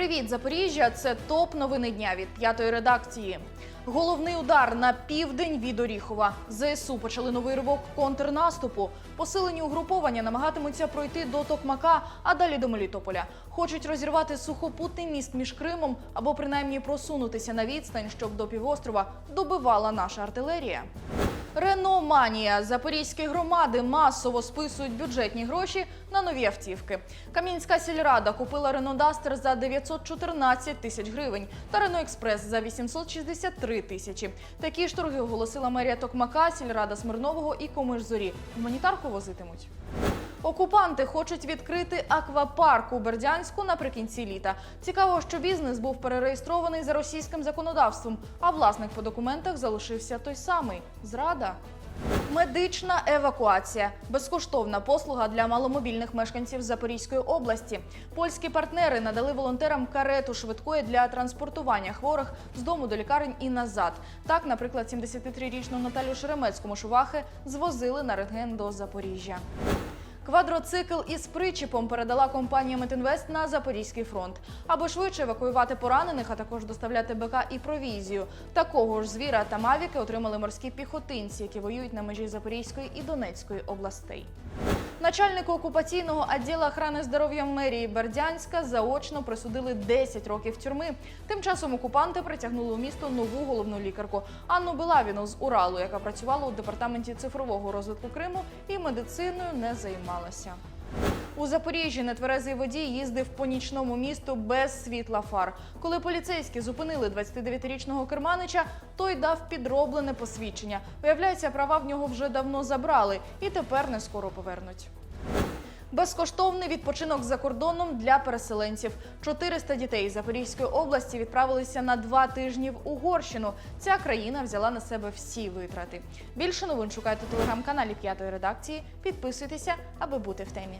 Привіт, Запоріжжя! Це топ новини дня від п'ятої редакції. Головний удар на південь від Оріхова. ЗСУ почали новий ривок контрнаступу. Посилені угруповання намагатимуться пройти до Токмака, а далі до Мелітополя. Хочуть розірвати сухопутний міст між Кримом або принаймні просунутися на відстань, щоб до півострова добивала наша артилерія. Реноманія запорізькі громади масово списують бюджетні гроші на нові автівки. Кам'янська сільрада купила Ренодастер за 914 тисяч гривень та Рено Експрес за 863 тисячі. Такі ж торги оголосила мерія Токмака, сільрада Смирнового і Комиш-Зорі. Гуманітарку возитимуть. Окупанти хочуть відкрити аквапарк у Бердянську наприкінці літа. Цікаво, що бізнес був перереєстрований за російським законодавством, а власник по документах залишився той самий зрада. Медична евакуація безкоштовна послуга для маломобільних мешканців Запорізької області. Польські партнери надали волонтерам карету швидкої для транспортування хворих з дому до лікарень і назад. Так, наприклад, 73-річну Наталю Шеремецькому Шувахи звозили на рентген до Запоріжжя. Квадроцикл із причіпом передала компанія Метинвест на Запорізький фронт, аби швидше евакуювати поранених, а також доставляти БК і провізію. Такого ж звіра та мавіки отримали морські піхотинці, які воюють на межі Запорізької і Донецької областей. Начальнику окупаційного відділу охорони здоров'я мерії Бердянська заочно присудили 10 років тюрми. Тим часом окупанти притягнули у місто нову головну лікарку Анну Белавіну з Уралу, яка працювала у департаменті цифрового розвитку Криму і медициною не займалася. У Запоріжжі нетверезий водій їздив по нічному місту без світла фар. Коли поліцейські зупинили 29-річного керманича, той дав підроблене посвідчення. Виявляється, права в нього вже давно забрали і тепер не скоро повернуть. Безкоштовний відпочинок за кордоном для переселенців. 400 дітей із Запорізької області відправилися на два тижні в Угорщину. Ця країна взяла на себе всі витрати. Більше новин шукайте у телеграм-каналі п'ятої редакції. Підписуйтеся, аби бути в темі.